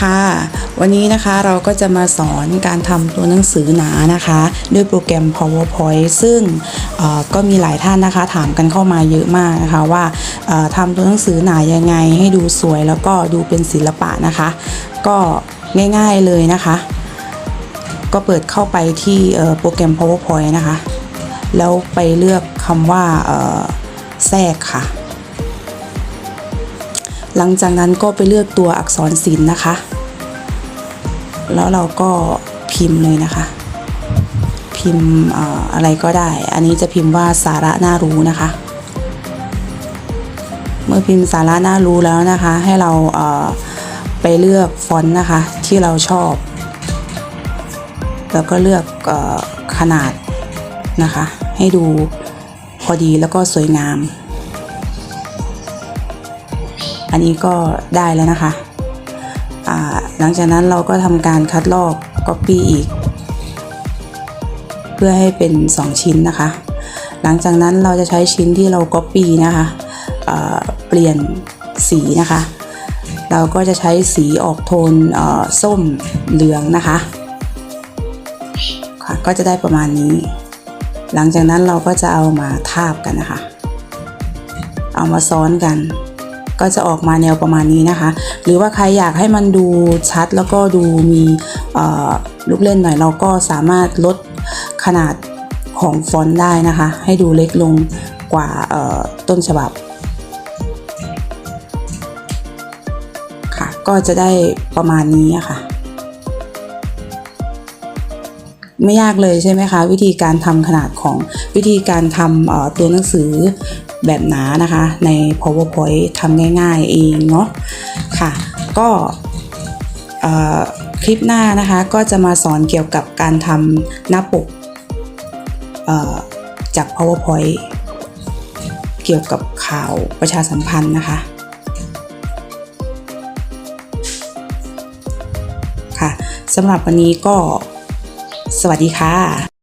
ค่ะวันนี้นะคะเราก็จะมาสอนการทำตัวหนังสือหนานะคะ ด้วยโปรแกรม PowerPoint ซึ่งก็มีหลายท่านนะคะ ถามกันเข้ามาเยอะมากนะคะว่าทำตัวหนังสือหนายังไง ให้ดูสวยแล้วก็ดูเป็นศิลปะนะคะ ก็ง่ายๆเลยนะคะ ก็เปิดเข้าไปที่โปรแกรม PowerPoint นะคะ แล้วไปเลือกคำว่าแทรกค่ะ หลังจากนั้นก็ไปเลือกตัวอักษรศิลป์นะคะ แล้วเราก็พิมพ์เลยนะคะ พิมพ์อะไรก็ได้ อันนี้จะพิมพ์ว่าสาระน่ารู้นะคะ เมื่อพิมพ์สาระน่ารู้แล้วนะคะ ให้เราเไปเลือกฟอนต์นะคะที่เราชอบ แล้วก็เลือกอขนาดนะคะ ให้ดูพอดีแล้วก็สวยงาม อันนี้ก็ได้แล้วนะคะ หลังจากนั้นเราก็ทำการคัดลอก Copy อีก เพื่อให้เป็น 2 ชิ้นนะคะ หลังจากนั้นเราจะใช้ชิ้นที่เรา Copy นะคะเปลี่ยนสีนะคะ เราก็จะใช้สีออกโทนส้มเหลืองนะคะค่ะก็จะได้ประมาณนี้ หลังจากนั้นเราก็จะเอามาทาบกันนะคะ เอามาซ้อนกัน ก็จะออกมาแนวประมาณนี้นะคะ หรือว่าใครอยากให้มันดูชัดแล้วก็ดูมีลูกเล่นหน่อยเราก็สามารถลดขนาดของฟอนต์ได้นะคะ ให้ดูเล็กลงกว่าต้นฉบับค่ะ ก็จะได้ประมาณนี้อะค่ะ ไม่ยากเลยใช่ไหมคะ วิธีการทำขนาดของวิธีการทำตัวหนังสือแบบหนานะคะ ใน powerpoint ทำง่ายๆเองเนาะค่ะ ก็คลิปหน้านะคะก็จะมาสอนเกี่ยวกับการทำหน้าปกจาก powerpoint เกี่ยวกับข่าวประชาสัมพันธ์นะคะค่ะสำหรับวันนี้ก็ สวัสดีค่ะ